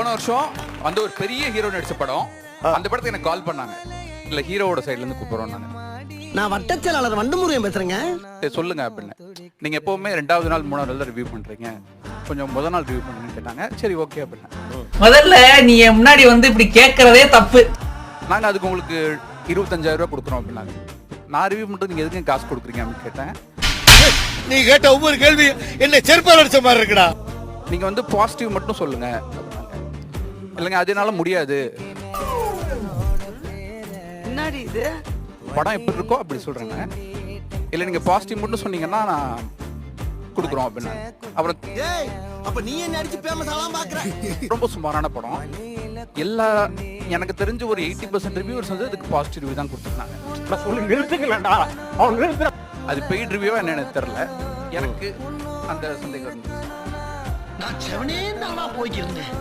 போன வருஷம் வந்து ஒரு பெரிய ஹீரோ நடிச்ச படம். அந்த படத்துக்கு எனக்கு கால் பண்ணாங்க. இல்ல ஹீரோவோட சைடுல இருந்து கூப்பிடுறோம் நாங்க. நான் வட்டச் செயலாளர் வண்டமுருகன் பேசுறேங்க. சரி, சொல்லுங்க அப்படின்னு. நீங்க எப்பவுமே ரெண்டாவது நாள் மூணாவது நாள் தான் ரிவ்யூ பண்றீங்க. கொஞ்சம் முத நாள் ரிவ்யூ பண்ணுங்கன்னு கேட்டாங்க. சரி ஓகே அப்படின்னு. முதல்ல நீ என் முன்னாடி வந்து இப்படி கேட்கறதே தப்பு. நாங்க அதுக்கு உங்களுக்கு இருபத்தஞ்சாயிரம் ரூபாய் கொடுக்குறோம் அப்படின்னாங்க. நான் ரிவ்யூ பண்றது நீங்க எதுக்கு காசு கொடுக்குறீங்க அப்படின்னு கேட்டேன். நீ கேட்ட ஒவ்வொரு கேள்வி என்ன செருப்பால் அடிச்ச மாதிரி இருக்குடா. நீங்க வந்து பாசிட்டிவ் மட்டும் சொல்லுங்க. இல்லைங்க அதனால முடியாது. என்னடி இது? படம் எப்படி இருக்கோ அப்படி சொல்றேங்க. இல்ல நீங்க பாசிட்டிவ் மட்டும் சொன்னீங்கன்னா நான் கொடுக்குறோம் அப்படின்னு. அப்புறம் ஏய் அப்ப நீ என்ன அடிச்சு ஃபேமஸ் ஆலாம் பாக்குற? ரொம்ப சுமாரான படம். எல்லா எனக்கு தெரிஞ்ச ஒரு எயிட்டி பர்சன்ட் ரிவ்யூவர்ஸ் வந்து இதுக்கு பாசிட்டிவ் ரிவ்யூ தான் கொடுத்துருக்காங்க. சொல்லி நிறுத்துங்களேன்டா. அவன் நிறுத்துற. அது பெய்ட் ரிவ்யூவா என்ன எனக்கு தெரியல. எனக்கு அந்த சந்தேகம் நான் செவனே நானா போய்க்கிருந்தேன்.